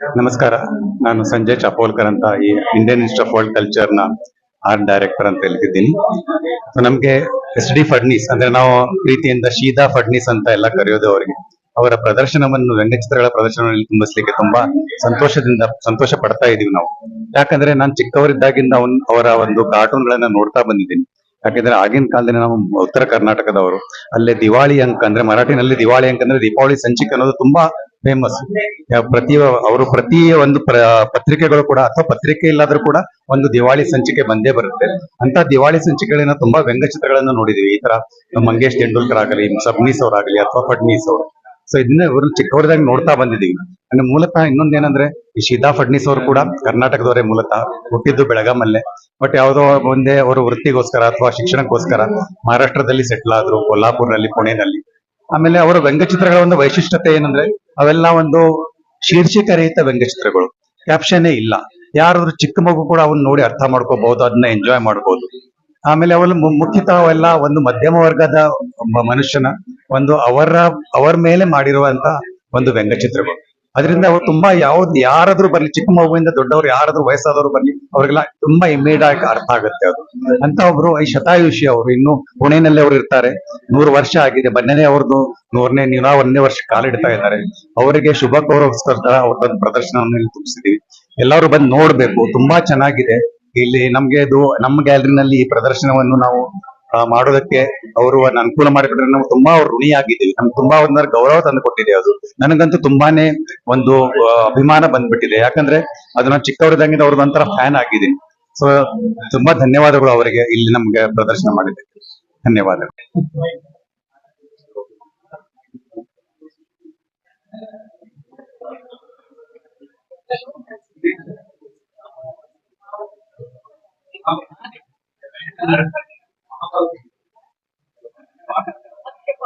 ನಮಸ್ಕಾರ. ನಾನು ಸಂಜಯ್ ಚಾಪೋಲ್ಕರ್ ಅಂತ ಈ ಇಂಡಿಯನ್ ಇನ್ಸ್ಟಿಟ್ಯೂಟ್ ಆಫ್ ವರ್ಲ್ಡ್ ಕಲ್ಚರ್ನ ಆರ್ಟ್ ಡೈರೆಕ್ಟರ್ ಅಂತ ಹೇಳ್ತಿದ್ದೀನಿ ಸೊ ನಮ್ಗೆ ಎಸ್ ಡಿ ಫಡ್ನೀಸ್ ಅಂದ್ರೆ ನಾವು ಪ್ರೀತಿಯಿಂದ ಶೀದಾ ಫಡ್ನೀಸ್ ಅಂತ ಎಲ್ಲ ಕರೆಯೋದು ಅವರಿಗೆ. ಅವರ ಪ್ರದರ್ಶನವನ್ನು, ವ್ಯಂಗ್ಯಚಿತ್ರಗಳ ಪ್ರದರ್ಶನವನ್ನು ತುಂಬಿಸ್ಲಿಕ್ಕೆ ತುಂಬಾ ಸಂತೋಷದಿಂದ, ಸಂತೋಷ ಪಡ್ತಾ ಇದೀವಿ ನಾವು. ಯಾಕಂದ್ರೆ ನಾನು ಚಿಕ್ಕವರಿದ್ದಾಗಿಂದ ಅವನ್, ಅವರ ಒಂದು ಕಾರ್ಟೂನ್ ಗಳನ್ನ ನೋಡ್ತಾ ಬಂದಿದ್ದೀನಿ. ಯಾಕಂದ್ರೆ ಆಗಿನ ಕಾಲದಲ್ಲಿ ನಾವು ಉತ್ತರ ಕರ್ನಾಟಕದವರು, ಅಲ್ಲೇ ದಿವಾಳಿ ಅಂಕ ಅಂದ್ರೆ ಮರಾಠಿನಲ್ಲಿ ದಿವಾಳಿ ಅಂಕ ಅಂದ್ರೆ ದೀಪಾವಳಿ ಸಂಚಿಕೆ ಅನ್ನೋದು ತುಂಬಾ ಫೇಮಸ್ ಪ್ರತಿ ಅವರು ಪ್ರತಿ ಒಂದು ಪ್ರ- ಪತ್ರಿಕೆಗಳು ಕೂಡ ಅಥವಾ ಪತ್ರಿಕೆ ಇಲ್ಲಾದ್ರೂ ಕೂಡ ಒಂದು ದಿವಾಳಿ ಸಂಚಿಕೆ ಬಂದೇ ಬರುತ್ತೆ. ಅಂತ ದಿವಾಳಿ ಸಂಚಿಕೆಗಳನ್ನ ತುಂಬಾ ವ್ಯಂಗ್ಯಚಿತ್ರಗಳನ್ನು ನೋಡಿದೀವಿ. ಈ ತರ ಮಂಗೇಶ್ ತೆಂಡೂಲ್ಕರ್ ಆಗಲಿ ಸಬ್ನೀಸ್ ಅವರಾಗಲಿ ಅಥವಾ ಫಡ್ನೀಸ್ ಅವರು. ಸೊ ಇದನ್ನ ಇವರು ಚಿಕ್ಕವರದಾಗ ನೋಡ್ತಾ ಬಂದಿದ್ದೀವಿ ಅಂದ್ರೆ ಮೂಲತಃ ಇನ್ನೊಂದೇನಂದ್ರೆ ಈ ಶೀತಾ ಫಡ್ನೀಸ್ ಅವರು ಕೂಡ ಕರ್ನಾಟಕದವರೇ ಮೂಲತಃ. ಹುಟ್ಟಿದ್ದು ಬೆಳಗಾಮಲ್ಲೇ. ಬಟ್ ಯಾವುದೋ ಒಂದೇ ಅವರು ವೃತ್ತಿಗೋಸ್ಕರ ಅಥವಾ ಶಿಕ್ಷಣಕ್ಕೋಸ್ಕರ ಮಹಾರಾಷ್ಟ್ರದಲ್ಲಿ ಸೆಟ್ಲ್ ಆದ್ರು ಕೊಲ್ಲಾಪುರ್ನಲ್ಲಿ ಪುಣೆನಲ್ಲಿ. ಆಮೇಲೆ ಅವರ ವ್ಯಂಗ್ಯಚಿತ್ರಗಳ ಒಂದು ವೈಶಿಷ್ಟ್ಯತೆ ಏನಂದ್ರೆ ಅವೆಲ್ಲ ಒಂದು ಶೀರ್ಷಿಕ ರಹಿತ ವ್ಯಂಗ್ಯಚಿತ್ರಗಳು. ಕ್ಯಾಪ್ಷನ್ನೇ ಇಲ್ಲ. ಯಾರಾದ್ರೂ ಚಿಕ್ಕ ಮಗು ಕೂಡ ಅವನ್ನ ನೋಡಿ ಅರ್ಥ ಮಾಡ್ಕೋಬಹುದು ಅದನ್ನ ಎಂಜಾಯ್ ಮಾಡಬಹುದು ಆಮೇಲೆ ಅವಳು ಮು- ಮುಖ್ಯತಃ ಅವೆಲ್ಲ ಒಂದು ಮಧ್ಯಮ ವರ್ಗದ ಮನುಷ್ಯನ ಒಂದು ಅವರ ಅವರ ಮೇಲೆ ಮಾಡಿರುವಂತ ಒಂದು ವ್ಯಂಗ್ಯಚಿತ್ರಗಳು. ಅದರಿಂದ ಅವ್ರು ತುಂಬಾ ಯಾವ್ದು ಯಾರಾದ್ರೂ ಬರ್ಲಿ, ಚಿಕ್ಕ ಮಗುವಿಂದ ದೊಡ್ಡವರು ಯಾರಾದ್ರೂ ವಯಸ್ಸಾದವರು ಬರ್ಲಿ, ಅವ್ರಿಗೆಲ್ಲ ತುಂಬಾ ಇಮೇಡ್ ಆಗಿ ಅರ್ಥ ಆಗುತ್ತೆ ಅದು. ಅಂತ ಒಬ್ರು ಈ ಶತಾಯುಷಿ ಅವರು, ಇನ್ನು ಪುಣೆನಲ್ಲಿ ಅವ್ರು ಇರ್ತಾರೆ. ನೂರು ವರ್ಷ ಆಗಿದೆ ಬನ್ನೇ ಅವ್ರದ್ದು ನೂರನೇ ನೂರ ಒಂದನೇ ವರ್ಷ ಕಾಲಿಡ್ತಾ ಇದ್ದಾರೆ. ಅವರಿಗೆ ಶುಭ ಕೋರೋಸ್ಕರ ಅವ್ರದ್ದೊಂದು ಪ್ರದರ್ಶನವನ್ನು ಇಲ್ಲಿ ತುಂಬಿಸಿದೀವಿ ಎಲ್ಲರೂ ಬಂದು ನೋಡ್ಬೇಕು, ತುಂಬಾ ಚೆನ್ನಾಗಿದೆ. ಇಲ್ಲಿ ನಮ್ಗೆ ಇದು ನಮ್ಮ ಗ್ಯಾಲರಿನಲ್ಲಿ ಈ ಪ್ರದರ್ಶನವನ್ನು ನಾವು ಮಾಡೋದಕ್ಕೆ ಅವರು ಅನುಕೂಲ ಮಾಡಿಕೊಟ್ರೆ ನಾವು ತುಂಬಾ ಅವ್ರು ಋಣಿಯಾಗಿದ್ದೀವಿ ನಮ್ಗೆ ತುಂಬಾ ಒಂದರ ಗೌರವ ತಂದು ಕೊಟ್ಟಿದೆ ಅದು. ನನಗಂತೂ ತುಂಬಾನೇ ಒಂದು ಅಭಿಮಾನ ಬಂದ್ಬಿಟ್ಟಿದೆ. ಯಾಕಂದ್ರೆ ಅದು ನಾನು ಚಿಕ್ಕವರಿದ್ದಂಗಿಂದ ಅವ್ರದ್ದು ಒಂಥರ ಫ್ಯಾನ್ ಆಗಿದ್ದೀನಿ ಸೊ ತುಂಬಾ ಧನ್ಯವಾದಗಳು ಅವರಿಗೆ ಇಲ್ಲಿ ನಮ್ಗೆ ಪ್ರದರ್ಶನ ಮಾಡಿದೆ ಧನ್ಯವಾದಗಳು.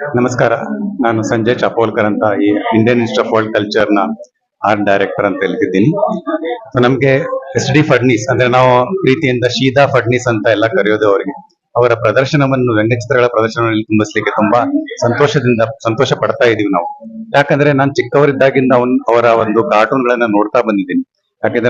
ನಮಸ್ಕಾರ. ನಾನು ಸಂಜಯ್ ಚಾಪೋಲ್ಕರ್ ಅಂತ ಈ ಇಂಡಿಯನ್ ಇನ್ಸ್ಟಿಟ್ಯೂಟ್ ಆಫ್ ವರ್ಲ್ಡ್ ಕಲ್ಚರ್ನ ಆರ್ಟ್ ಡೈರೆಕ್ಟರ್ ಅಂತ ಹೇಳ್ತಿದ್ದೀನಿ ಸೊ ನಮ್ಗೆ ಎಸ್ ಡಿ ಫಡ್ನೀಸ್ ಅಂದ್ರೆ ನಾವು ಪ್ರೀತಿಯಿಂದ ಶೀದಾ ಫಡ್ನೀಸ್ ಅಂತ ಎಲ್ಲ ಕರೆಯೋದು ಅವರಿಗೆ. ಅವರ ಪ್ರದರ್ಶನವನ್ನು, ವ್ಯಂಗ್ಯಚಿತ್ರಗಳ ಪ್ರದರ್ಶನದಲ್ಲಿ ತುಂಬಿಸ್ಲಿಕ್ಕೆ ತುಂಬಾ ಸಂತೋಷದಿಂದ, ಸಂತೋಷ ಪಡ್ತಾ ಇದೀವಿ ನಾವು. ಯಾಕಂದ್ರೆ ನಾನು ಚಿಕ್ಕವರಿದ್ದಾಗಿಂದ ಅವನ್, ಅವರ ಒಂದು ಕಾರ್ಟೂನ್ ಗಳನ್ನ ನೋಡ್ತಾ ಬಂದಿದ್ದೀನಿ. ಯಾಕಂದ್ರೆ